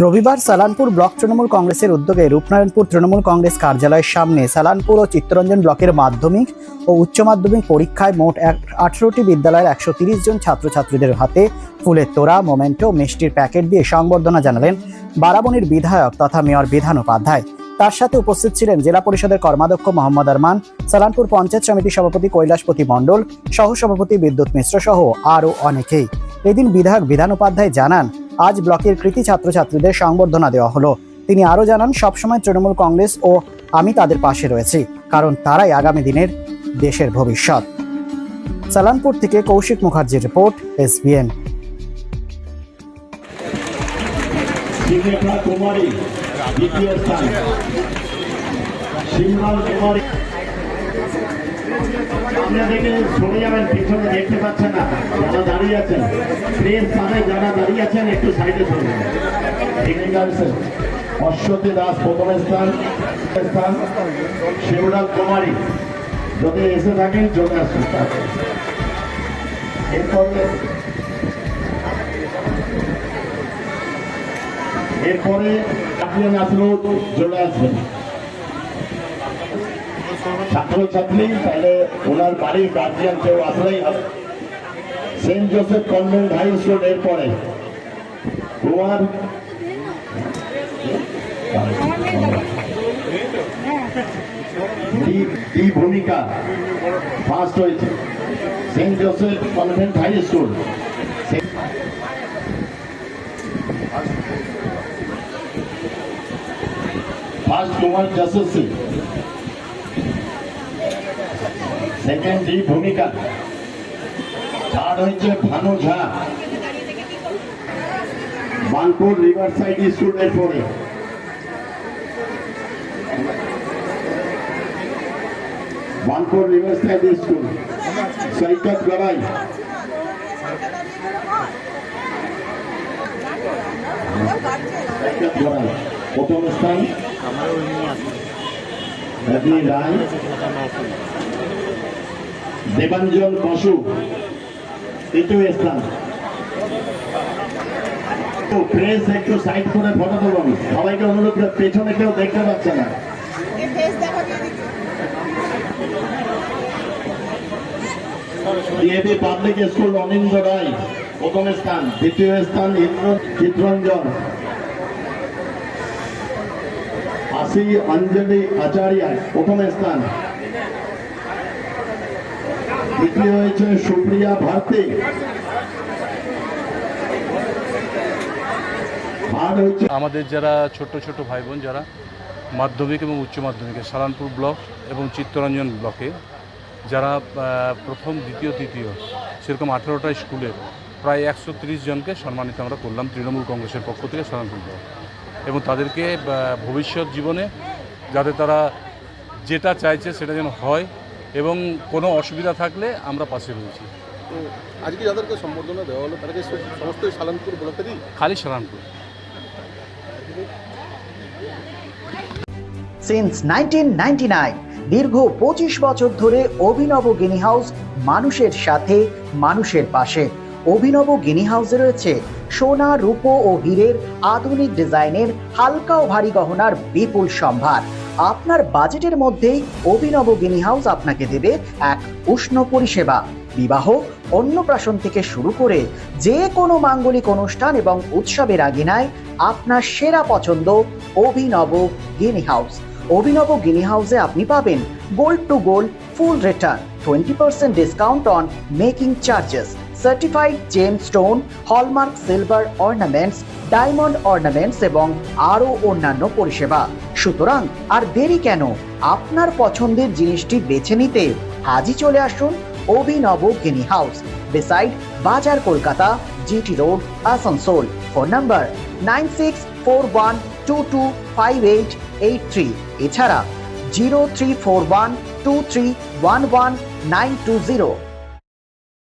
রবিবার সালানপুর ব্লক তৃণমূল কংগ্রেসের উদ্যোগে রূপনারায়ণপুর তৃণমূল কংগ্রেস কার্যালয়ের সামনে সালানপুর ও চিত্তরঞ্জন ব্লকের মাধ্যমিক ও উচ্চ মাধ্যমিক পরীক্ষায় মোট আঠেরোটি বিদ্যালয়ের একশো জন ছাত্রছাত্রীদের হাতে ফুলের তোড়া, মোমেন্টো, মিষ্টির প্যাকেট দিয়ে সংবর্ধনা জানালেন বারাবণীর বিধায়ক তথা মেয়র বিধান উপাধ্যায়। তার সাথে উপস্থিত ছিলেন জেলা পরিষদের কর্মাধ্যক্ষ মোহাম্মদ আরমান, সালানপুর পঞ্চায়েত সমিতির সভাপতি কৈলাসপতি মণ্ডল, সহসভাপতি বিদ্যুৎ মিশ্র সহ আরও অনেকেই। এদিন বিধায়ক বিধান উপাধ্যায় জানান আজ ব্লকের কৃতি ছাত্রছাত্রীদের সংবর্ধনা দেওয়া হলো। তিনি আরও জানান, সবসময় তৃণমূল কংগ্রেস ও আমি তাদের পাশে রয়েছি, কারণ তারাই আগামী দিনের দেশের ভবিষ্যৎ। সালানপুর থেকে কৌশিক মুখার্জির রিপোর্ট, এসবিএন। কুমারী, দ্বিতীয় স্থান। সামনে থেকে সরে যাবেন, পিছনে দেখতে পাচ্ছেন না, যারা দাঁড়িয়ে আছেন। প্লেন স্থানে যারা দাঁড়িয়ে আছেন, একটু সাইডে সরে টেকনিক্যালসে অশ্বতী দাস প্রথম স্থান স্থান শিবরাজ কুমারী। যদি এসে থাকেন, চলে আসুন এরপরে এরপরে আপনি নাসরুল চলে আসবেন। ছাত্রছাত্রী, তাহলে ওনার বাড়ির গার্জিয়ান কেউ আসলেই হবে। Saint Joseph Convent High School এরপরে। দি- দি ভূমিকা? ফার্স্ট হয়েছে। Saint Joseph Convent High School. First Kumar Yashasvi second D Bhumika. Third হয়েছে ভানু ঝা বানপুর রিভার সাইড স্কুলের পরে। Banpur river side school Saikat Garai প্রথম স্থান। রায়। দেবাঞ্জন বসু প্রেস একটু সাইড করে ফটো সবাইকে অনুরোধ পেছনে কেউ দেখতে পাচ্ছে না। পাবলিক স্কুল রায়, প্রথম স্থান। দ্বিতীয় স্থান ইন্দ্র, চিত্রঞ্জন। আশি, অঞ্জলি আচার্য প্রথম স্থান। দ্বিতীয় হয়েছে সুপ্রিয়া ভারতী। আমাদের যারা ছোট ছোট ভাই বোন যারা মাধ্যমিক এবং উচ্চ মাধ্যমিকে সালানপুর ব্লক এবং চিত্তরঞ্জন ব্লকে, যারা প্রথম, দ্বিতীয়, তৃতীয় সেরকম আঠেরোটা স্কুলে প্রায় একশো জনকে সম্মানিত আমরা করলাম তৃণমূল কংগ্রেসের পক্ষ থেকে সালানপুর ব্লক। এবং তাদেরকে ভবিষ্যৎ জীবনে যাতে তারা যেটা চাইছে সেটা যেন হয় এবং কোনো অসুবিধা থাকলে আমরা পাশে রয়েছি। তো আজকে যাদেরকে সম্বর্ধনা দেওয়া হলো তারা কি সমস্তই সালানপুর ব্লকেরই খালি সালানপুর। সিন্স নাইনটিন দীর্ঘ পঁচিশ বছর ধরে অভিনব গিনি হাউস মানুষের সাথে মানুষের পাশে। অভিনব গিনি হাউসে রয়েছে সোনা রূপো ও হীরের আধুনিক ডিজাইনের হালকা ও ভারী গহনার বিপুল সম্ভার। আপনার বাজেটের মধ্যেই অভিনব গিনি হাউস আপনাকে দেবে এক উষ্ণ পরিষেবা। বিবাহ অন্নপ্রাশন থেকে শুরু করে যে কোনো মাঙ্গলিক অনুষ্ঠান এবং উৎসবের আগিনায় আপনার সেরা পছন্দ অভিনব গিনি হাউস। অভিনব গিনি হাউসে আপনি পাবেন gold to gold, full return, twenty percent discount on making charges, certified gemstone, hallmark silver ornaments, diamond ornaments এবং আরও অন্যান্য পরিষেবা। সুতরাং আর দেরি কেন? আপনার পছন্দের জিনিসটি বেছে নিতে আজই চলে আসুন অভিনব গিনি হাউস বিসাইড বাজার Kolkata GT road Asansol. Phone number nine six four one two two five eight eight three. এছাড়া zero three four one two three one one nine two zero.